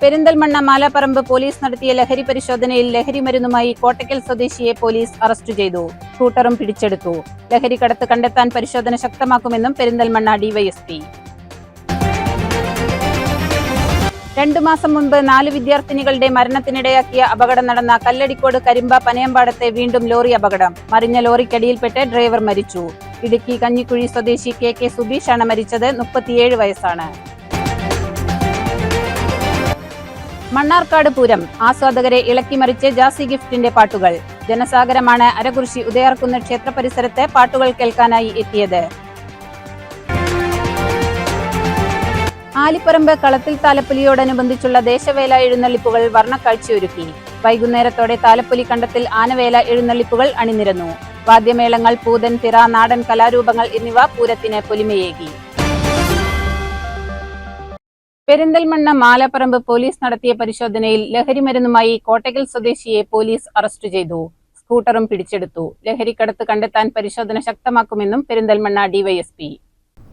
Perinthalmanna Malapparamba police നടത്തിയ ലഹരി പരിശോധനയിൽ ലഹരി മരുന്നുമായി കോട്ടയ്ക്കൽ സ്വദേശിയെ പോലീസ് അറസ്റ്റ് ചെയ്തു. സ്കൂട്ടറും പിടിച്ചെടുത്തു. ലഹരി കടത്ത് കണ്ടെത്താൻ പരിശോധന ശക്തമാക്കുമെന്നും പെരിന്തൽമണ്ണ ഡിവൈഎസ്പി. രണ്ടു മാസം മുൻപ് നാല് വിദ്യാർത്ഥിനികളുടെ മരണത്തിനിടയാക്കിയ അപകടം നടന്ന കല്ലടിക്കോട് കരിമ്പ പനയമ്പാടത്തെ വീണ്ടും ലോറി അപകടം. മറിഞ്ഞ ലോറിക്കടിയിൽപ്പെട്ട് ഡ്രൈവർ മരിച്ചു. ഇടുക്കി കഞ്ഞിക്കുഴി സ്വദേശി കെ കെ സുബീഷാണ് മരിച്ചത്. മുപ്പത്തിയേഴ് വയസ്സാണ്. മണ്ണാർക്കാട് പൂരം. ആസ്വാദകരെ ഇളക്കിമറിച്ച് ജാസി ഗിഫ്റ്റിന്റെ പാട്ടുകൾ. ജനസാഗരമാണ് അരകുറിശി ഉദയാർക്കുന്ന ക്ഷേത്ര പരിസരത്ത് പാട്ടുകൾ കേൾക്കാനായി എത്തിയത്. ആലിപ്പറമ്പ് കളത്തിൽ താലപ്പൊലിയോടനുബന്ധിച്ചുള്ള ദേശവേല എഴുന്നള്ളിപ്പുകൾ വർണക്കാഴ്ചയൊരുക്കി. വൈകുന്നേരത്തോടെ താലപ്പൊലി കണ്ടത്തിൽ ആനവേല എഴുന്നള്ളിപ്പുകൾ അണിനിരന്നു. വാദ്യമേളങ്ങൾ പൂതൻ തിറ നാടൻ കലാരൂപങ്ങൾ എന്നിവ പൂരത്തിന് പൊലിമയേകി. പെരിന്തൽമണ്ണ മാലപ്പറമ്പ് പോലീസ് നടത്തിയ പരിശോധനയിൽ ലഹരിമരുന്നുമായി കോട്ടകൽ സ്വദേശിയെ പോലീസ് അറസ്റ്റ് ചെയ്തു. സ്കൂട്ടറും പിടിച്ചെടുത്തു. ലഹരിക്കടത്ത് കണ്ടെത്താൻ പരിശോധന ശക്തമാക്കുമെന്നും പെരിന്തൽമണ്ണ ഡിവൈഎസ്പി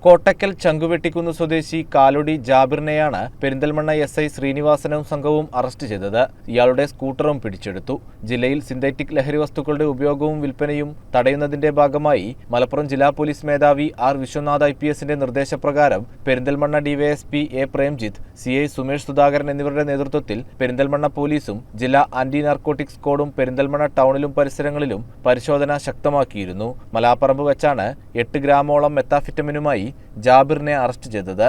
കോട്ടക്കൽ ചങ്കുവെട്ടിക്കുന്ന് സ്വദേശി കാലൊടി ജാബിറിനെയാണ് പെരിന്തൽമണ്ണ എസ് ഐ ശ്രീനിവാസനും സംഘവും അറസ്റ്റ് ചെയ്തത്. ഇയാളുടെ സ്കൂട്ടറും പിടിച്ചെടുത്തു. ജില്ലയിൽ സിന്തറ്റിക് ലഹരി വസ്തുക്കളുടെ ഉപയോഗവും വിൽപ്പനയും തടയുന്നതിന്റെ ഭാഗമായി മലപ്പുറം ജില്ലാ പോലീസ് മേധാവി ആർ വിശ്വനാഥ് ഐ പി എസിന്റെ നിർദ്ദേശപ്രകാരം Perinthalmanna DYSP A Premjith C I Sumesh Sudhakaran എന്നിവരുടെ നേതൃത്വത്തിൽ പെരിന്തൽമണ്ണ പോലീസും ജില്ലാ ആന്റി നാർക്കോട്ടിക്സ് സ്ക്വാഡും പെരിന്തൽമണ്ണ ടൗണിലും പരിസരങ്ങളിലും പരിശോധന ശക്തമാക്കിയിരുന്നു. മലാപ്പറമ്പ് വെച്ചാണ് എട്ട് ഗ്രാമോളം മെത്താഫിറ്റമിനുമായി ജാബിറിനെ അറസ്റ്റ് ചെയ്തത്.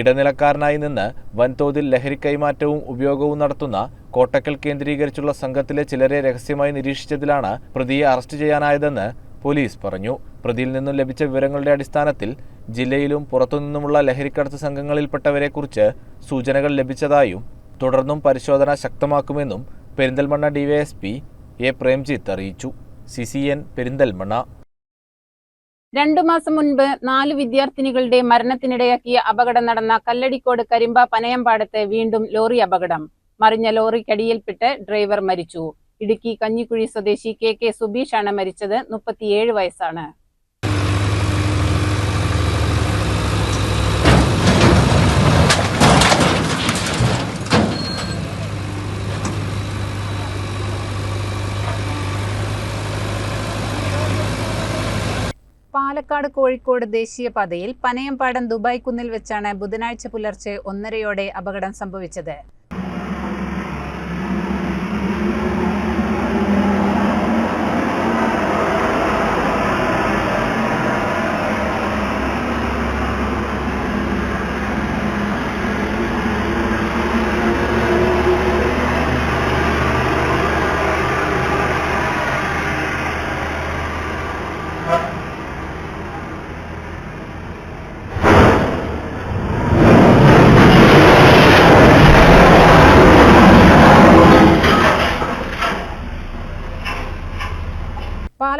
ഇടനിലക്കാരനായി നിന്ന് വൻതോതിൽ ലഹരി കൈമാറ്റവും ഉപയോഗവും നടത്തുന്ന കോട്ടക്കൽ കേന്ദ്രീകരിച്ചുള്ള സംഘത്തിലെ ചിലരെ രഹസ്യമായി നിരീക്ഷിച്ചതിലാണ് പ്രതിയെ അറസ്റ്റ് ചെയ്യാനായതെന്ന് പോലീസ് പറഞ്ഞു. പ്രതിയിൽ നിന്നും ലഭിച്ച വിവരങ്ങളുടെ അടിസ്ഥാനത്തിൽ ജില്ലയിലും പുറത്തുനിന്നുമുള്ള ലഹരിക്കടത്ത് സംഘങ്ങളിൽപ്പെട്ടവരെക്കുറിച്ച് സൂചനകൾ ലഭിച്ചതായും തുടർന്നും പരിശോധന ശക്തമാക്കുമെന്നും പെരിന്തൽമണ്ണ ഡിവൈഎസ്പി എ പ്രേംജിത്ത് അറിയിച്ചു. സി സി എൻ പെരിന്തൽമണ്ണ രണ്ടു മാസം മുൻപ് നാല് വിദ്യാർത്ഥിനികളുടെ മരണത്തിനിടയാക്കിയ അപകടം നടന്ന കല്ലടിക്കോട് കരിമ്പ പനയമ്പാടത്ത് വീണ്ടും ലോറി അപകടം. മറിഞ്ഞ ലോറിക്കടിയിൽപ്പെട്ട് ഡ്രൈവർ മരിച്ചു. ഇടുക്കി കഞ്ഞിക്കുഴി സ്വദേശി കെ കെ സുബീഷാണ് മരിച്ചത്. മുപ്പത്തിയേഴ് വയസ്സാണ്. പാലക്കാട് കോഴിക്കോട് ദേശീയപാതയിൽ പനയംപാടം ദുബായ് കുന്നിൽ വെച്ചാണ് ബുധനാഴ്ച പുലർച്ചെ ഒന്നരയോടെ അപകടം സംഭവിച്ചത്.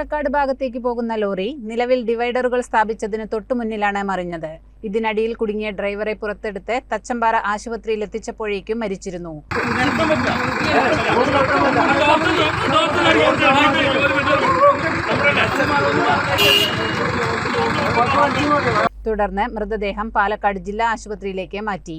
പാലക്കാട് ഭാഗത്തേക്ക് പോകുന്ന ലോറി നിലവിൽ ഡിവൈഡറുകൾ സ്ഥാപിച്ചതിന് തൊട്ടുമുന്നിലാണ് മറിഞ്ഞത്. ഇതിനടിയിൽ കുടുങ്ങിയ ഡ്രൈവറെ പുറത്തെടുത്ത് തച്ചമ്പാറ ആശുപത്രിയിൽ എത്തിച്ചപ്പോഴേക്കും മരിച്ചിരുന്നു. തുടർന്ന് മൃതദേഹം പാലക്കാട് ജില്ലാ ആശുപത്രിയിലേക്ക് മാറ്റി.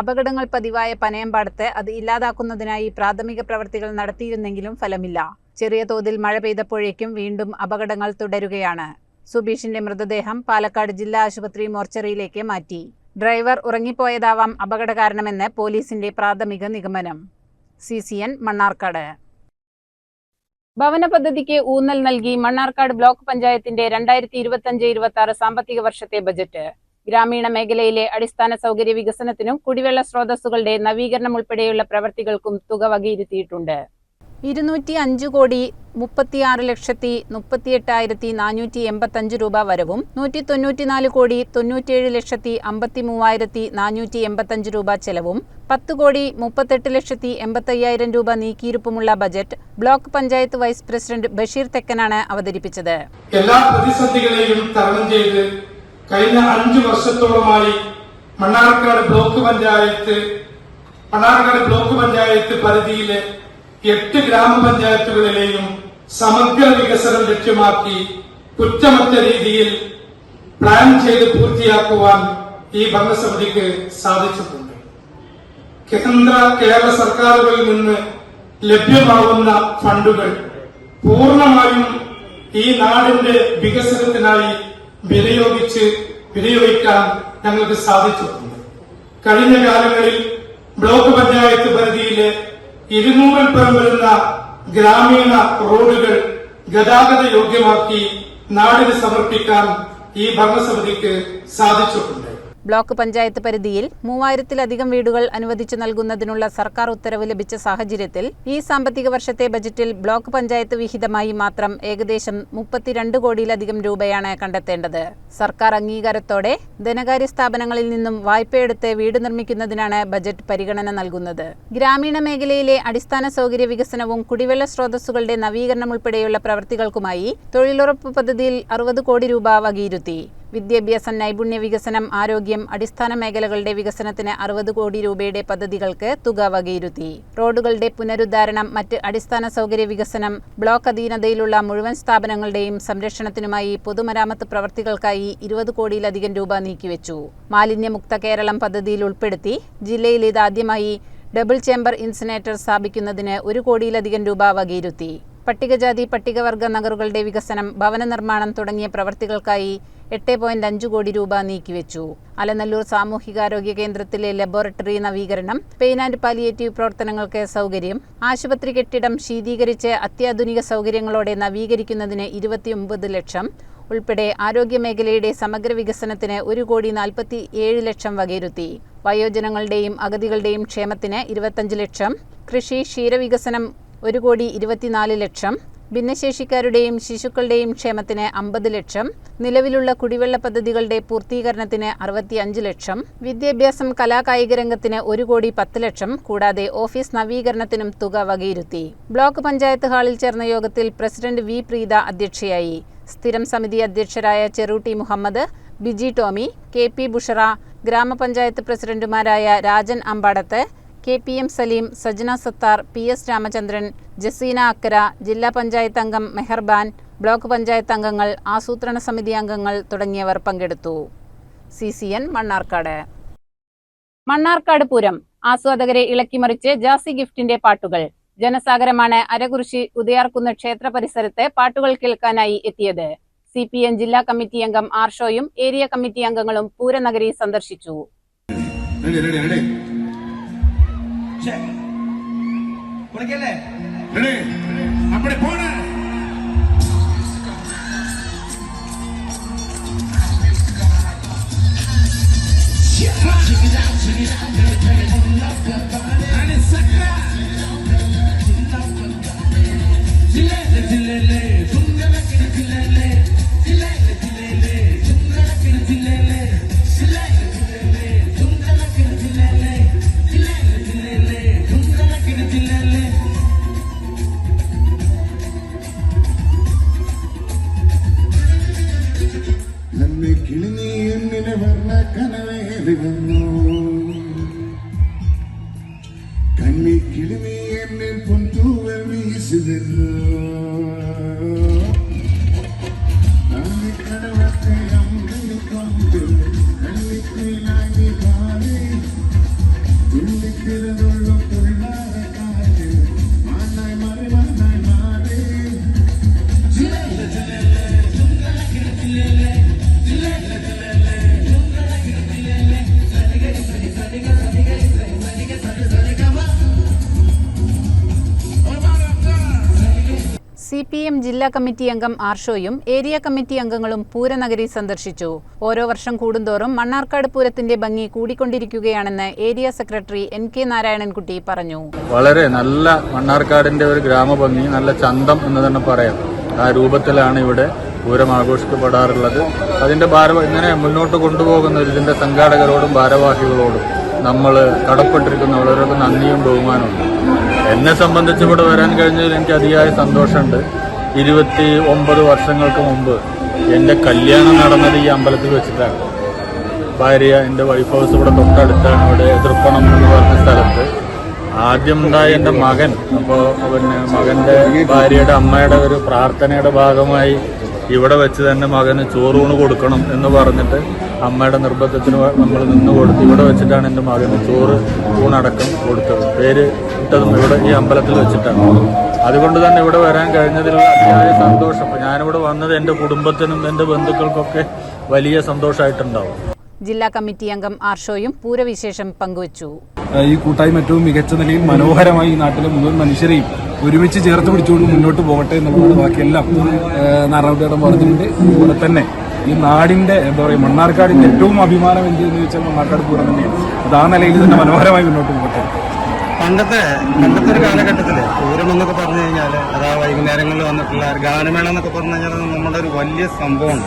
അപകടങ്ങൾ പതിവായ പനയമ്പാടത്ത് അത് ഇല്ലാതാക്കുന്നതിനായി പ്രാഥമിക പ്രവർത്തികൾ നടത്തിയിരുന്നെങ്കിലും ഫലമില്ല. ചെറിയ തോതിൽ മഴ പെയ്തപ്പോഴേക്കും വീണ്ടും അപകടങ്ങൾ തുടരുകയാണ്. സുബീഷിന്റെ മൃതദേഹം പാലക്കാട് ജില്ലാ ആശുപത്രി മോർച്ചറിയിലേക്ക് മാറ്റി. ഡ്രൈവർ ഉറങ്ങിപ്പോയതാവാം അപകട കാരണമെന്ന് പോലീസിന്റെ പ്രാഥമിക നിഗമനം. C C N Mannarkkad. ഭവന പദ്ധതിക്ക് ഊന്നൽ നൽകി മണ്ണാർക്കാട് ബ്ലോക്ക് പഞ്ചായത്തിന്റെ രണ്ടായിരത്തി ഇരുപത്തി അഞ്ച് ഇരുപത്തി ആറ് സാമ്പത്തിക വർഷത്തെ ബജറ്റ്. ഗ്രാമീണ മേഖലയിലെ അടിസ്ഥാന സൗകര്യ വികസനത്തിനും കുടിവെള്ള സ്രോതസ്സുകളുടെ നവീകരണം ഉൾപ്പെടെയുള്ള പ്രവർത്തികൾക്കും തുക വകയിരുത്തിയിട്ടുണ്ട്. ഇരുന്നൂറ്റി അഞ്ച് കോടി മുപ്പത്തിയാറ് ലക്ഷത്തി മുപ്പത്തിയെട്ടായിരത്തി നാനൂറ്റി എൺപത്തഞ്ച് രൂപ വരവും നൂറ്റി തൊണ്ണൂറ്റിനാല് കോടി തൊണ്ണൂറ്റിയേഴ് ലക്ഷത്തി അമ്പത്തി മൂവായിരത്തി നാനൂറ്റി എൺപത്തഞ്ച് രൂപ ചെലവും പത്ത് കോടി മുപ്പത്തെട്ട് ലക്ഷത്തി എൺപത്തയ്യായിരം രൂപ നീക്കിയിരുപ്പുമുള്ള budget block panchayat vice president Basheer തെക്കനാണ് അവതരിപ്പിച്ചത്. എല്ലാ പ്രതിസന്ധികളെയും തരണം ചെയ്ത് കഴിഞ്ഞ അഞ്ചു വർഷത്തോളമായി മണ്ണാർക്കാട് ബ്ലോക്ക് പഞ്ചായത്ത് മണ്ണാർക്കാട് ബ്ലോക്ക് പഞ്ചായത്ത് പരിധിയിലെ എട്ട് ഗ്രാമപഞ്ചായത്തുകളിലെയും സമഗ്ര വികസനം ലക്ഷ്യമാക്കി കുറ്റമറ്റ രീതിയിൽ പ്ലാൻ ചെയ്ത് പൂർത്തിയാക്കുവാൻ ഈ ഭരണസമിതിക്ക് സാധിച്ചിട്ടുണ്ട്. കേന്ദ്ര കേരള സർക്കാരുകളിൽ നിന്ന് ലഭ്യമാവുന്ന ഫണ്ടുകൾ പൂർണമായും ഈ നാടിന്റെ വികസനത്തിനായി വിനിയോഗിച്ച് വിനിയോഗിക്കാൻ ഞങ്ങൾക്ക് സാധിച്ചിട്ടുണ്ട്. കഴിഞ്ഞ കാലങ്ങളിൽ ബ്ലോക്ക് പഞ്ചായത്ത് പരിധിയിലെ ഇരുന്നൂറിൽ പരം വരുന്ന ഗ്രാമീണ റോഡുകൾ ഗതാഗത യോഗ്യമാക്കി നാടിന് സമർപ്പിക്കാൻ ഈ ഭരണസമിതിക്ക് സാധിച്ചിട്ടുണ്ട്. ബ്ലോക്ക് പഞ്ചായത്ത് പരിധിയിൽ മൂവായിരത്തിലധികം വീടുകൾ അനുവദിച്ചു നൽകുന്നതിനുള്ള സർക്കാർ ഉത്തരവ് ലഭിച്ച സാഹചര്യത്തിൽ ഈ സാമ്പത്തിക വർഷത്തെ ബജറ്റിൽ ബ്ലോക്ക് പഞ്ചായത്ത് വിഹിതമായി മാത്രം ഏകദേശം മുപ്പത്തിരണ്ട് കോടിയിലധികം രൂപയാണ് കണ്ടെത്തേണ്ടത്. സർക്കാർ അംഗീകാരത്തോടെ ധനകാര്യ സ്ഥാപനങ്ങളിൽ നിന്നും വായ്പയെടുത്ത് വീട് നിർമ്മിക്കുന്നതിനാണ് ബജറ്റ് പരിഗണന നൽകുന്നത്. ഗ്രാമീണ മേഖലയിലെ അടിസ്ഥാന സൗകര്യ വികസനവും കുടിവെള്ള സ്രോതസ്സുകളുടെ നവീകരണം ഉൾപ്പെടെയുള്ള പ്രവർത്തികൾക്കുമായി തൊഴിലുറപ്പ് പദ്ധതിയിൽ അറുപത് കോടി രൂപ വകയിരുത്തി. വിദ്യാഭ്യാസം നൈപുണ്യ വികസനം ആരോഗ്യം അടിസ്ഥാന മേഖലകളുടെ വികസനത്തിന് അറുപത് കോടി രൂപയുടെ പദ്ധതികൾക്ക് തുക വകയിരുത്തി. റോഡുകളുടെ പുനരുദ്ധാരണം മറ്റ് അടിസ്ഥാന സൗകര്യ വികസനം ബ്ലോക്ക് അധീനതയിലുള്ള മുഴുവൻ സ്ഥാപനങ്ങളുടെയും സംരക്ഷണത്തിനുമായി പൊതുമരാമത്ത് പ്രവർത്തികൾക്കായി ഇരുപത് കോടിയിലധികം രൂപ നീക്കിവെച്ചു. മാലിന്യമുക്ത കേരളം പദ്ധതിയിൽ ഉൾപ്പെടുത്തി ജില്ലയിൽ ഇതാദ്യമായി ഡബിൾ ചേംബർ ഇൻസിനേറ്റർ സ്ഥാപിക്കുന്നതിന് ഒരു കോടിയിലധികം രൂപ വകയിരുത്തി. പട്ടികജാതി പട്ടികവർഗ നഗറുകളുടെ വികസനം ഭവന നിർമ്മാണം തുടങ്ങിയ പ്രവർത്തികൾക്കായി എട്ട് പോയിന്റ് അഞ്ച് കോടി രൂപ നീക്കിവെച്ചു. അലനല്ലൂർ സാമൂഹികാരോഗ്യ കേന്ദ്രത്തിലെ ലബോറട്ടറി നവീകരണം പെയിൻ ആൻഡ് പാലിയേറ്റീവ് പ്രവർത്തനങ്ങൾക്ക് സൗകര്യം ആശുപത്രി കെട്ടിടം ശീതീകരിച്ച് അത്യാധുനിക സൗകര്യങ്ങളോടെ നവീകരിക്കുന്നതിന് ഇരുപത്തിയൊമ്പത് ലക്ഷം ഉൾപ്പെടെ ആരോഗ്യമേഖലയുടെ സമഗ്ര വികസനത്തിന് ഒരു കോടി നാൽപ്പത്തി ഏഴ് ലക്ഷം വകയിരുത്തി. വയോജനങ്ങളുടെയും അഗതികളുടെയും ക്ഷേമത്തിന് ഇരുപത്തഞ്ച് ലക്ഷം കൃഷി ക്ഷീരവികസനം ഒരു കോടി ഇരുപത്തിനാല് ലക്ഷം ഭിന്നശേഷിക്കാരുടെയും ശിശുക്കളുടെയും ക്ഷേമത്തിന് അമ്പത് ലക്ഷം നിലവിലുള്ള കുടിവെള്ള പദ്ധതികളുടെ പൂർത്തീകരണത്തിന് അറുപത്തിയഞ്ച് ലക്ഷം വിദ്യാഭ്യാസം കലാകായിക രംഗത്തിന് ഒരു കോടി പത്ത് ലക്ഷം കൂടാതെ ഓഫീസ് നവീകരണത്തിനും തുക വകയിരുത്തി. ബ്ലോക്ക് പഞ്ചായത്ത് ഹാളിൽ ചേർന്ന യോഗത്തിൽ പ്രസിഡന്റ് വി പ്രീത അധ്യക്ഷയായി. സ്ഥിരം സമിതി അധ്യക്ഷരായ ചെറുട്ടി മുഹമ്മദ് ബിജി ടോമി കെ പി ബുഷറ ഗ്രാമപഞ്ചായത്ത് പ്രസിഡന്റുമാരായ Rajan Ambadath K P M Saleem Sajna Sathar P S Ramachandran Jaseena Akkara ജില്ലാ പഞ്ചായത്ത് അംഗം മെഹർബാൻ ബ്ലോക്ക് പഞ്ചായത്ത് അംഗങ്ങൾ ആസൂത്രണ സമിതി അംഗങ്ങൾ തുടങ്ങിയവർ പങ്കെടുത്തു. C C N Mannarkkad. Mannarkkad Pooram. ആസ്വാദകരെ ഇളക്കിമറിച്ച് ജാസി ഗിഫ്റ്റിന്റെ പാട്ടുകൾ. ജനസാഗരമാണ് അരകുറിശി ഉദയാർക്കുന്ന ക്ഷേത്ര പരിസരത്ത് പാട്ടുകൾ കേൾക്കാനായി എത്തിയത്. സി പി എം ജില്ലാ കമ്മിറ്റി അംഗം ആർഷോയും ഏരിയ കമ്മിറ്റി അംഗങ്ങളും പൂരനഗരി സന്ദർശിച്ചു. சே உனக்கு இல்ல அப்படி போன Check it out, check it out. P M ജില്ലാ കമ്മിറ്റി അംഗം ആർഷോയും ഏരിയ കമ്മിറ്റി അംഗങ്ങളും പൂരനഗരി സന്ദർശിച്ചു. ഓരോ വർഷം കൂടുന്തോറും മണ്ണാർക്കാട് പൂരത്തിന്റെ ഭംഗി കൂടിക്കൊണ്ടിരിക്കുകയാണെന്ന് area secretary N K Narayanankutty പറഞ്ഞു. വളരെ നല്ല മണ്ണാർക്കാടിന്റെ ഒരു ഗ്രാമഭംഗി നല്ല ചന്തം എന്ന് തന്നെ പറയാം. ആ രൂപത്തിലാണ് ഇവിടെ പൂരം ആഘോഷിക്കപ്പെടാറുള്ളത്. അതിന്റെ ഭാരം ഇങ്ങനെ മുന്നോട്ട് കൊണ്ടുപോകുന്ന ഇതിന്റെ സംഘാടകരോടും ഭാരവാഹികളോടും നമ്മൾ കടപ്പെട്ടിരിക്കുന്ന വളരെയൊക്കെ നന്ദിയും ബഹുമാനമുണ്ട് എന്നെ സംബന്ധിച്ച് ഇവിടെ വരാൻ കഴിഞ്ഞതിൽ എനിക്ക് അതിയായ സന്തോഷമുണ്ട്. ഇരുപത്തി ഒമ്പത് വർഷങ്ങൾക്ക് മുമ്പ് എന്റെ കല്യാണം നടന്നത് ഈ അമ്പലത്തിൽ വെച്ചിട്ടാണ്. ഭാര്യ എന്റെ വൈഫ് ഹൗസ് ഇവിടെ തൊട്ടടുത്താണ് ഇവിടെ എതിർപ്പണം എന്ന് പറഞ്ഞ സ്ഥലത്ത്. ആദ്യം ഉണ്ടായ എന്റെ മകൻ അപ്പോൾ പിന്നെ മകന്റെ ഭാര്യയുടെ അമ്മയുടെ ഒരു പ്രാർത്ഥനയുടെ ഭാഗമായി ഇവിടെ വെച്ച് തന്നെ മകന് ചോറൂണ് കൊടുക്കണം എന്ന് പറഞ്ഞിട്ട് അമ്മയുടെ നിർബന്ധത്തിന് നമ്മൾ നിന്ന് കൊടുത്ത് ഇവിടെ വെച്ചിട്ടാണ് എന്റെ മകന് ചോറ് ഊണടക്കം കൊടുത്തത്. പേര് ഇട്ടതും ഇവിടെ ഈ അമ്പലത്തിൽ വെച്ചിട്ടാണ്. അതുകൊണ്ട് തന്നെ ഇവിടെ വരാൻ കഴിഞ്ഞതിലുള്ള അതിയായ സന്തോഷം. ഞാനിവിടെ വന്നത് എന്റെ കുടുംബത്തിനും എന്റെ ബന്ധുക്കൾക്കൊക്കെ വലിയ സന്തോഷമായിട്ടുണ്ടാവും ജില്ലാ കമ്മിറ്റി അംഗം ആർഷോയും പൂരവിശേഷം പങ്കുവച്ചു. ഈ കൂട്ടായ്മ ഏറ്റവും മികച്ച നിലയിൽ മനോഹരമായി ഈ നാട്ടിലെ മുഴുവൻ മനുഷ്യരെയും ഒരുമിച്ച് ചേർത്ത് പിടിച്ചുകൊണ്ട് മുന്നോട്ട് പോകട്ടെ എന്നുള്ളതാണ് ബാക്കിയെല്ലാം നാരായണേട്ടൻ പറഞ്ഞിട്ടുണ്ട്. അതുപോലെ തന്നെ ഈ നാടിന്റെ എന്താ പറയുക മണ്ണാർക്കാടിന്റെ ഏറ്റവും അഭിമാനം എന്ത് എന്ന് ചോദിച്ചാൽ മണ്ണാർക്കാട് പൂരം തന്നെയാണ്. അത് ആ നിലയിൽ തന്നെ മനോഹരമായി മുന്നോട്ട് പോകട്ടെ പണ്ടത്തെ പണ്ടത്തെ ഒരു കാലഘട്ടത്തിൽ പൂരം എന്നൊക്കെ പറഞ്ഞു കഴിഞ്ഞാൽ അതാ വൈകുന്നേരങ്ങളിൽ വന്നിട്ടുള്ള ഗാനമേള എന്നൊക്കെ പറഞ്ഞു കഴിഞ്ഞാൽ നമ്മുടെ ഒരു വലിയ സംഭവമാണ്.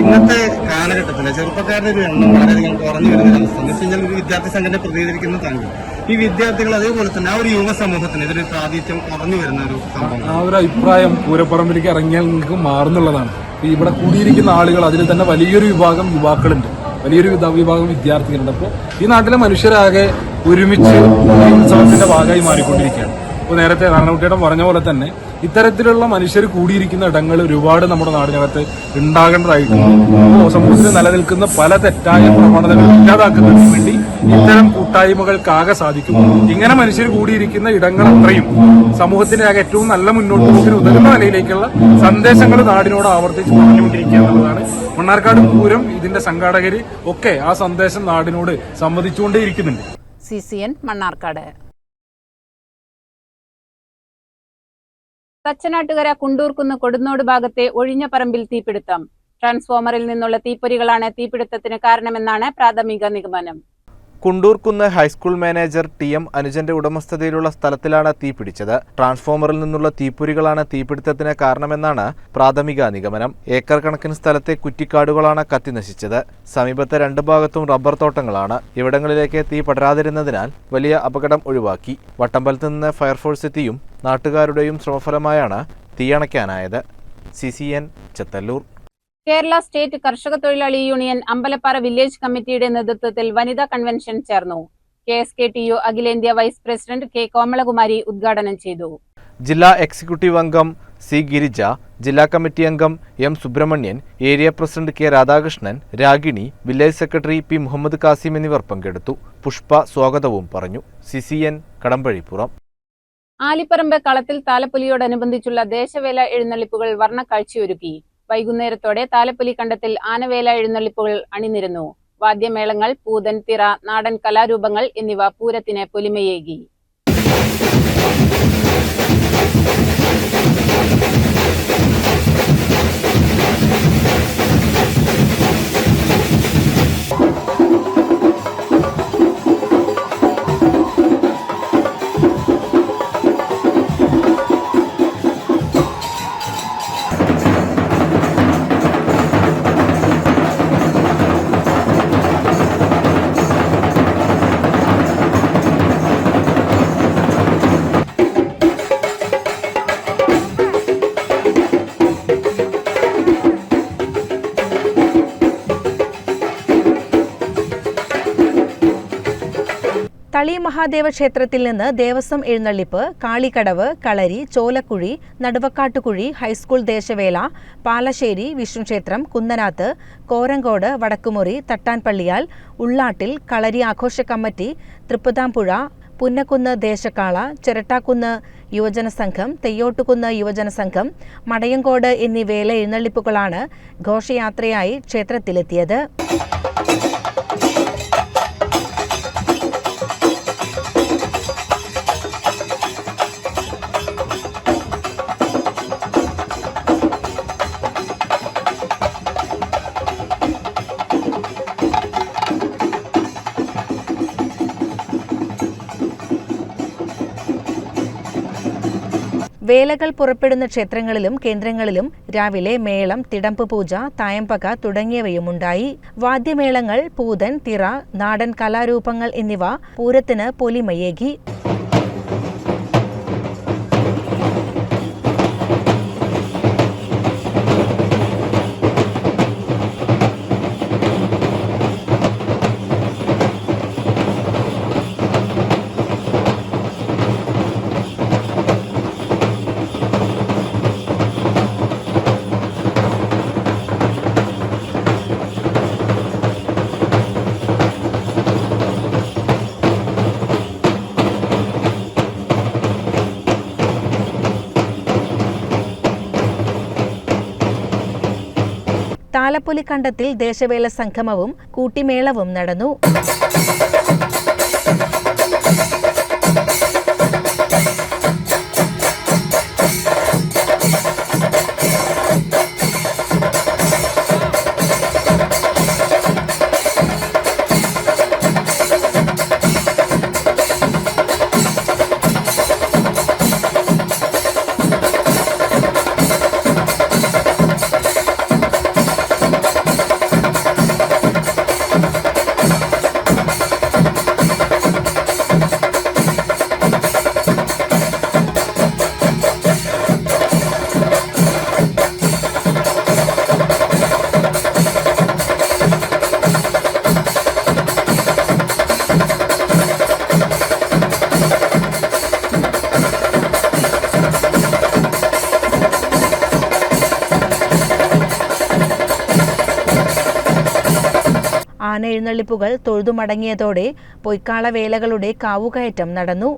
ഇന്നത്തെ കാലഘട്ടത്തിൽ ചെറുപ്പക്കാരുടെ ഒരു എണ്ണം വളരെയധികം കുറഞ്ഞു വരുന്ന അവസ്ഥ. കഴിഞ്ഞാൽ ഒരു വിദ്യാർത്ഥി സംഘടന പ്രതികരിക്കുന്ന താങ്കൾ ഈ വിദ്യാർത്ഥികൾ അതേപോലെ തന്നെ ആ ഒരു യുവ സമൂഹത്തിന് ഇതൊരു പ്രാതിഥ്യം കുറഞ്ഞു വരുന്ന ഒരു സംഭവം ആ ഒരു അഭിപ്രായം പൂരപ്പറമ്പിലേക്ക് ഇറങ്ങിയാൽ നിങ്ങൾക്ക് മാറുന്നുള്ളതാണ്. ഇവിടെ കൂടിയിരിക്കുന്ന ആളുകൾ അതിൽ തന്നെ വലിയൊരു വിഭാഗം യുവാക്കളുണ്ട്. വലിയൊരു വിഭാഗം വിദ്യാർത്ഥികളുണ്ട്. അപ്പോൾ ഈ നാട്ടിലെ മനുഷ്യരാകെ ഒരുമിച്ച് ഉത്സവത്തിന്റെ ഭാഗമായി മാറിക്കൊണ്ടിരിക്കുകയാണ്. ഇപ്പോൾ നേരത്തെ നാരായണകുട്ടിയുടെ പറഞ്ഞ പോലെ തന്നെ ഇത്തരത്തിലുള്ള മനുഷ്യർ കൂടിയിരിക്കുന്ന ഇടങ്ങൾ ഒരുപാട് നമ്മുടെ നാടിനകത്ത് ഉണ്ടാകേണ്ടതായിട്ടുണ്ട്. സമൂഹത്തിൽ നിലനിൽക്കുന്ന പല തെറ്റായ പ്രവണതകൾ ഇല്ലാതാക്കുന്നതിന് വേണ്ടി ഇത്തരം കൂട്ടായ്മകൾക്കാകെ സാധിക്കും. ഇങ്ങനെ മനുഷ്യർ കൂടിയിരിക്കുന്ന ഇടങ്ങൾ അത്രയും സമൂഹത്തിന്റെ ആകെ ഏറ്റവും നല്ല മുന്നോട്ട് പോക്കിന് ഉതകുന്ന നിലയിലേക്കുള്ള സന്ദേശങ്ങൾ നാടിനോട് ആവർത്തിച്ച് പറഞ്ഞുകൊണ്ടിരിക്കുക എന്നുള്ളതാണ്. മണ്ണാർക്കാട് പൂരം ഇതിന്റെ സംഘാടകര് ഒക്കെ ആ സന്ദേശം നാടിനോട് സംവദിച്ചുകൊണ്ടേയിരിക്കുന്നുണ്ട്. C C N Mannarkkad. Thachanattukara Kundoorkunnu Kodunnode ഭാഗത്തെ ഒഴിഞ്ഞ പറമ്പിൽ തീപിടുത്തം. ട്രാൻസ്ഫോമറിൽ നിന്നുള്ള തീപ്പൊരികളാണ് തീപിടുത്തത്തിന് കാരണമെന്നാണ് പ്രാഥമിക നിഗമനം. Kundurkunnu high school manager T M അനുജന്റെ ഉടമസ്ഥതയിലുള്ള സ്ഥലത്തിലാണ് തീ പിടിച്ചത്. ട്രാൻസ്ഫോമറിൽ നിന്നുള്ള തീപ്പൊരികളാണ് തീപിടുത്തത്തിന് കാരണമെന്നാണ് പ്രാഥമിക നിഗമനം. ഏക്കർ കണക്കിന് സ്ഥലത്തെ കുറ്റിക്കാടുകളാണ് കത്തിനശിച്ചത് സമീപത്തെ രണ്ട് ഭാഗത്തും റബ്ബർ തോട്ടങ്ങളാണ്. ഇവിടങ്ങളിലേക്ക് തീ പടരാതിരുന്നതിനാൽ വലിയ അപകടം ഒഴിവാക്കി. വട്ടമ്പലത്ത് നിന്ന് ഫയർഫോഴ്സ് എത്തിയും നാട്ടുകാരുടെയും ശ്രമഫലമായാണ് തീയണയ്ക്കാനായത് C C N Chethallur. Kerala state കർഷക തൊഴിലാളി യൂണിയൻ അമ്പലപ്പാറ വില്ലേജ് കമ്മിറ്റിയുടെ നേതൃത്വത്തിൽ വനിതാ കൺവെൻഷൻ ചേർന്നു. K S K T U അഖിലേന്ത്യാ വൈസ് പ്രസിഡന്റ് കെ കോമളകുമാരി ഉദ്ഘാടനം ചെയ്തു. ജില്ലാ എക്സിക്യൂട്ടീവ് അംഗം സി ഗിരിജ ജില്ലാ കമ്മിറ്റി അംഗം M Subramanian area president K Radhakrishnan Ragini village secretary P Muhammad Kasim എന്നിവർ പങ്കെടുത്തു. പുഷ്പ സ്വാഗതവും പറഞ്ഞു. C C N Kadampazhipuram. Alipparamba കളത്തിൽ താലപ്പൊലിയോടനുബന്ധിച്ചുള്ള ദേശവേല എഴുന്നള്ളിപ്പുകൾ വർണക്കാഴ്ചയൊരുക്കി. വൈകുന്നേരത്തോടെ താലപ്പൊലി കണ്ടത്തിൽ ആനവേല എഴുന്നള്ളിപ്പുകൾ അണിനിരുന്നു. വാദ്യമേളങ്ങൾ പൂതൻ തിറ നാടൻ കലാരൂപങ്ങൾ എന്നിവ പൂരത്തിന് പൊലിമയേകി. മഹാദേവ ക്ഷേത്രത്തിൽ നിന്ന് ദേവസ്വം എഴുന്നള്ളിപ്പ് കാളിക്കടവ് കളരി ചോലക്കുഴി നടുവക്കാട്ടുകുഴി ഹൈസ്കൂൾ ദേശവേല പാലശ്ശേരി വിഷ്ണുക്ഷേത്രം കുന്നനാത്ത് കോരങ്കോട് വടക്കുമുറി തട്ടാൻപള്ളിയാൽ ഉള്ളാട്ടിൽ കളരി ആഘോഷ കമ്മിറ്റി തൃപ്പതാംപുഴ പുന്നക്കുന്ന് ദേശക്കാള ചിരട്ടാക്കുന്ന് യുവജന സംഘം തെയ്യോട്ടുകുന്ന് യുവജന സംഘം മടയങ്കോട് എന്നീ വേല എഴുന്നള്ളിപ്പുകളാണ് ഘോഷയാത്രയായി ക്ഷേത്രത്തിലെത്തിയത്. വേലകൾ പുറപ്പെടുന്ന ക്ഷേത്രങ്ങളിലും കേന്ദ്രങ്ങളിലും രാവിലെ മേളം തിടമ്പ് പൂജ തായമ്പക തുടങ്ങിയവയുമുണ്ടായി. വാദ്യമേളങ്ങൾ പൂതൻ തിറ നാടൻ കലാരൂപങ്ങൾ എന്നിവ പൂരത്തിന് പൊലിമയേകി. താലപ്പൊലി കണ്ടത്തിൽ ദേശവേല സംഗമവും കൂട്ടിമേളവും നടന്നു. എഴുന്നള്ളിപ്പുകൾ തൊഴുതുമടങ്ങിയതോടെ പൊയ്ക്കാളവേലകളുടെ കാവുകയറ്റം നടന്നു.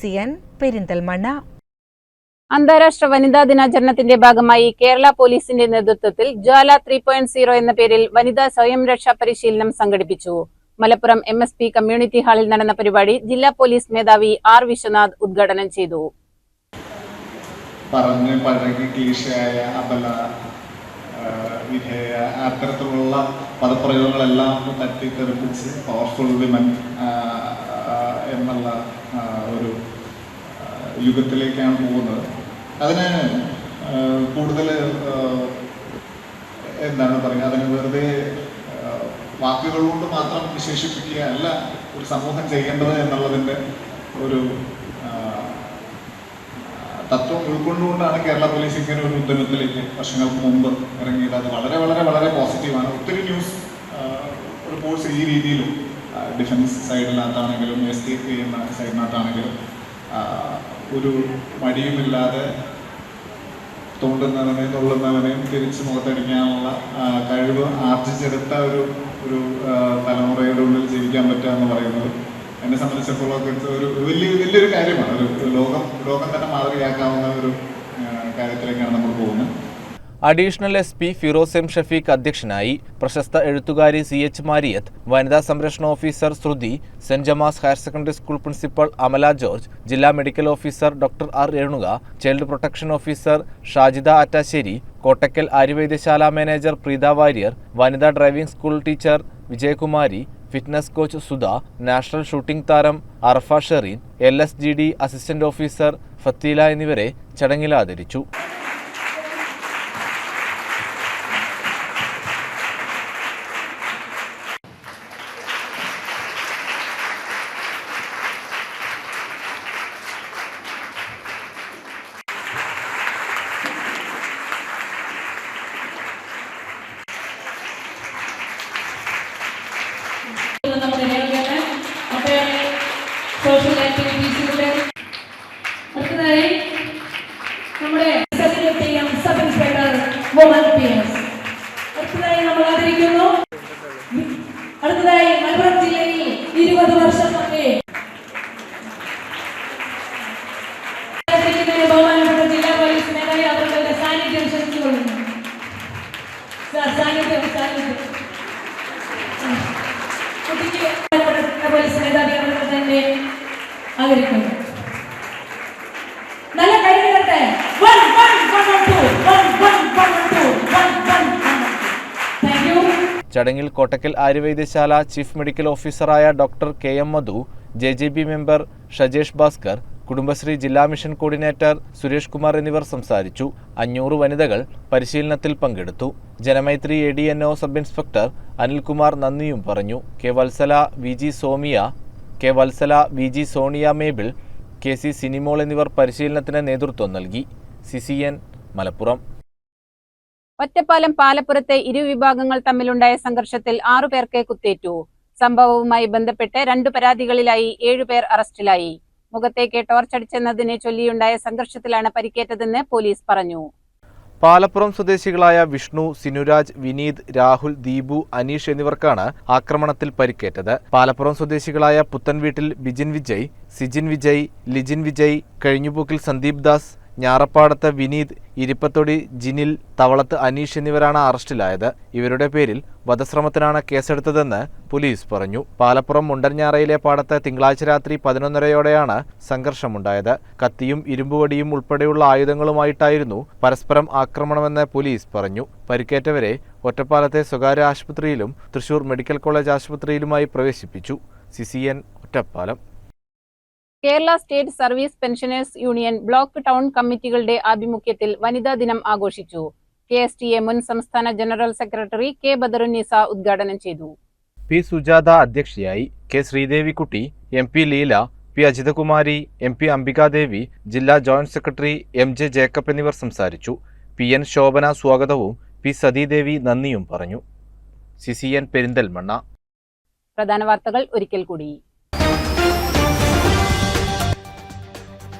C N Perinthalmanna. അന്താരാഷ്ട്ര വനിതാ ദിനാചരണത്തിന്റെ ഭാഗമായി കേരള പോലീസിന്റെ നേതൃത്വത്തിൽ ജ്വാല ത്രീ പോയിന്റ് സീറോ എന്ന പേരിൽ വനിതാ സ്വയം രക്ഷാ പരിശീലനം സംഘടിപ്പിച്ചു. Malappuram M S P community ഹാളിൽ നടന്ന പരിപാടി ജില്ലാ പോലീസ് മേധാവി ആർ വിശ്വനാഥ് ഉദ്ഘാടനം ചെയ്തു. പറഞ്ഞ് പഴകി ക്ലീശയായ അബല വിധേയ അത്തരത്തിലുള്ള പദപ്രയോഗങ്ങളെല്ലാം തട്ടിത്തെറിപ്പിച്ച് പവർഫുൾ വിമൻ എന്നുള്ള ഒരു യുഗത്തിലേക്കാണ് പോകുന്നത്. അതിന് കൂടുതൽ എന്താണ് പറയുക അതിന് വെറുതെ വാക്കുകൾ കൊണ്ട് മാത്രം വിശേഷിപ്പിക്കുക അല്ല ഒരു സമൂഹം ചെയ്യേണ്ടത് എന്നുള്ളതിന്റെ ഒരു തത്വം ഉൾക്കൊണ്ടുകൊണ്ടാണ് കേരള പോലീസ് ഇങ്ങനെ ഒരു ഉദ്യമത്തിലേക്ക് വർഷങ്ങൾക്ക് മുമ്പ് ഇറങ്ങിയത്. അത് വളരെ വളരെ വളരെ പോസിറ്റീവാണ്. ഒത്തിരി ന്യൂസ് റിപ്പോർട്ട്സ് ഈ രീതിയിലും ഡിഫൻസ് സൈഡിനകത്താണെങ്കിലും എസ് ടി ചെയ്യുന്ന സൈഡിനകത്താണെങ്കിലും ആ, ഒരു മടിയുമില്ലാതെ തോണ്ടുന്നവനെയും തൊള്ളുന്നവനെയും തിരിച്ച് മുഖത്തടിക്കാനുള്ള കഴിവ് ആർജിച്ചെടുത്ത ഒരു ഒരു തലമുറയുടെ ഉള്ളിൽ ജീവിക്കാൻ പറ്റുക എന്ന് പറയുന്നത് എന്നെ സംബന്ധിച്ചപ്പോഴൊക്കെ ഒക്കെ ഒരു വലിയ വലിയൊരു കാര്യമാണ്. ഒരു ലോകം ലോകം തന്നെ മാതൃകയാക്കാവുന്ന ഒരു കാര്യത്തിലേക്കാണ് നമ്മൾ പോകുന്നത്. Additional S P Firoz M Shafeeq അധ്യക്ഷനായി പ്രശസ്ത എഴുത്തുകാരി സി എച്ച് മാരിയത്ത് വനിതാ സംരക്ഷണ officer Sruthi saint Gemma's higher secondary school principal Amala George ജില്ലാ medical officer doctor R Renuka child protection officer Shajida Attasseri Kottakkal Aryavaidyasala manager Preetha Warrier വനിതാ driving school teacher Vijayakumari fitness coach Sudha national shooting താരം Arfa Shereen L S G D assistant officer Fatheela എന്നിവരെ ചടങ്ങിൽ ആദരിച്ചു നമ്മുടെ നേതാക്കളെ ഒട്ടേറെ social ആക്ടിവിറ്റീസിലൂടെ അടുത്തതായി നമ്മുടെ secretary sub inspector woman P S അടുത്തതായി നമ്മൾ ആദരിക്കുന്നു അടുത്തതായി മലപ്പുറം ജില്ലയിൽ ഇരുപത് വർഷം മുന്നേ ആദരിക്കുന്നതിന് ബഹുമാനപ്പെട്ട ജില്ലാ പോലീസ് മേധാവി അവരുടെ സാന്നിധ്യം ക്ഷണിച്ചുകൊള്ളുന്നു സാർ സാന്നിധ്യം സാന്നിധ്യം കുട്ടിക്ക് ബഹുമാനപ്പെട്ട പോലീസ് മേധാവി അവരുടെ തന്നെ ആദരിക്കുന്നു നല്ല കഴിവുകളുടെ one one one two one one one two one one thank you ചടങ്ങിൽ കോട്ടക്കൽ ആര്യവൈദ്യശാല ചീഫ് മെഡിക്കൽ ഓഫീസറായ doctor K M Madhu J J B member Shajesh Bhaskar Kudumbashree ജില്ലാ മിഷൻ കോർഡിനേറ്റർ സുരേഷ് കുമാർ എന്നിവർ സംസാരിച്ചു. അഞ്ഞൂറ് വനിതകൾ പരിശീലനത്തിൽ പങ്കെടുത്തു. Janamaithri A D N O sub inspector Anilkumar നന്ദിയും പറഞ്ഞു. K Vatsala V G Somiya K Vatsala V G Sonia Mabel K C Sinimol എന്നിവർ പരിശീലനത്തിന് നേതൃത്വം നൽകി. C C N Malappuram. Ottapalam പാലപ്പുറത്തെ ഇരുവിഭാഗങ്ങൾ തമ്മിലുണ്ടായ സംഘർഷത്തിൽ ആറുപേർക്ക് കുത്തേറ്റു. സംഭവവുമായി ബന്ധപ്പെട്ട് രണ്ടു പരാതികളിലായി ഏഴുപേർ അറസ്റ്റിലായി. മുഖത്തേക്ക് ടോർച്ചടിച്ചെന്നതിനെ ചൊല്ലിയുണ്ടായ സംഘർഷത്തിലാണ് പരിക്കേറ്റതെന്ന് പോലീസ് പറഞ്ഞു. പാലപ്പുറം സ്വദേശികളായ വിഷ്ണു സിനുരാജ് വിനീത് രാഹുൽ ദീപു അനീഷ് എന്നിവർക്കാണ് ആക്രമണത്തിൽ പരിക്കേറ്റത്. പാലപ്പുറം സ്വദേശികളായ പുത്തൻവീട്ടിൽ ബിജിൻ വിജയ് സിജിൻ വിജയ് ലിജിൻ വിജയ് കഴിഞ്ഞുപോക്കിൽ സന്ദീപ് ദാസ് ഞാറപ്പാടത്ത് വിനീത് ഇരിപ്പത്തൊടി ജിനിൽ തവളത്ത് അനീഷ് എന്നിവരാണ് അറസ്റ്റിലായത്. ഇവരുടെ പേരിൽ വധശ്രമത്തിനാണ് കേസെടുത്തതെന്ന് പോലീസ് പറഞ്ഞു. പാലപ്പുറം മുണ്ടൻഞാറയിലെ പാടത്ത് തിങ്കളാഴ്ച രാത്രി പതിനൊന്നരയോടെയാണ് സംഘർഷമുണ്ടായത്. കത്തിയും ഇരുമ്പുവടിയും ഉൾപ്പെടെയുള്ള ആയുധങ്ങളുമായിട്ടായിരുന്നു പരസ്പരം ആക്രമണമെന്ന് പോലീസ് പറഞ്ഞു. പരിക്കേറ്റവരെ ഒറ്റപ്പാലത്തെ സ്വകാര്യ ആശുപത്രിയിലും തൃശൂർ മെഡിക്കൽ കോളേജ് ആശുപത്രിയിലുമായി പ്രവേശിപ്പിച്ചു. CCN Ottapalam. Kerala state service pensioners union block town കമ്മിറ്റികളുടെ ആഭിമുഖ്യത്തിൽ വനിതാ ദിനം ആഘോഷിച്ചു. കെ എസ് ടി എ മുൻ സംസ്ഥാന ജനറൽ സെക്രട്ടറി കെ ബദറുന്നിസ ഉദ്ഘാടനം ചെയ്തു. പി സുജാത അധ്യക്ഷയായി K Sreedevikutty M P Leela P Ajithakumari M P Ambikadevi ജില്ലാ joint secretary M J Jacob എന്നിവർ സംസാരിച്ചു. പി എൻ ശോഭന സ്വാഗതവും പി സതീദേവി നന്ദിയും പറഞ്ഞു. C C N Perinthalmanna. പ്രധാന വാർത്തകൾ ഒരിക്കൽ കൂടി.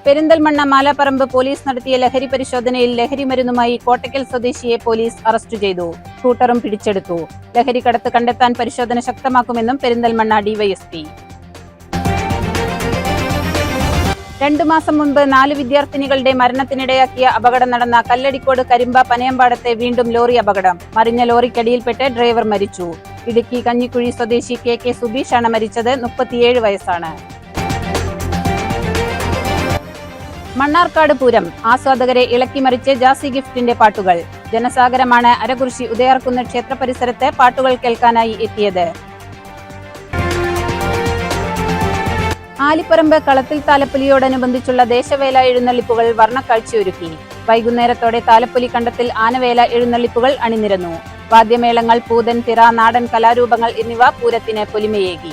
പെരിന്തൽമണ്ണ മാലാപ്പറമ്പ് പോലീസ് നടത്തിയ ലഹരി പരിശോധനയിൽ ലഹരി മരുന്നുമായി കോട്ടയ്ക്കൽ സ്വദേശിയെ പോലീസ് അറസ്റ്റ് ചെയ്തു. സ്കൂട്ടറും പിടിച്ചെടുത്തു. ലഹരി കടത്ത് കണ്ടെത്താൻ പരിശോധന ശക്തമാക്കുമെന്നും പെരിന്തൽമണ്ണ ഡിവൈഎസ്പി. രണ്ടു മാസം മുൻപ് നാല് വിദ്യാർത്ഥിനികളുടെ മരണത്തിനിടയാക്കിയ അപകടം നടന്ന കല്ലടിക്കോട് കരിമ്പ പനയമ്പാടത്തെ വീണ്ടും ലോറി അപകടം. മറിഞ്ഞ ലോറിക്കടിയിൽപ്പെട്ട് ഡ്രൈവർ മരിച്ചു. ഇടുക്കി കഞ്ഞിക്കുഴി സ്വദേശി കെ കെ സുബീഷാണ് മരിച്ചത്. മുപ്പത്തിയേഴ് വയസ്സാണ്. മണ്ണാർക്കാട് പൂരം. ആസ്വാദകരെ ഇളക്കിമറിച്ച് ജാസി ഗിഫ്റ്റിന്റെ പാട്ടുകൾ. ജനസാഗരമാണ് അരകുറിശി ഉദയാർക്കുന്ന ക്ഷേത്ര പരിസരത്ത് പാട്ടുകൾ കേൾക്കാനായി എത്തിയത്. ആലിപ്പറമ്പ് കളത്തിൽ താലപ്പൊലിയോടനുബന്ധിച്ചുള്ള ദേശവേല എഴുന്നള്ളിപ്പുകൾ വർണക്കാഴ്ചയൊരുക്കി. വൈകുന്നേരത്തോടെ താലപ്പൊലി കണ്ടത്തിൽ ആനവേല എഴുന്നള്ളിപ്പുകൾ അണിനിരന്നു. വാദ്യമേളങ്ങൾ പൂതൻ തിറ നാടൻ കലാരൂപങ്ങൾ എന്നിവ പൂരത്തിന് പൊലിമയേകി.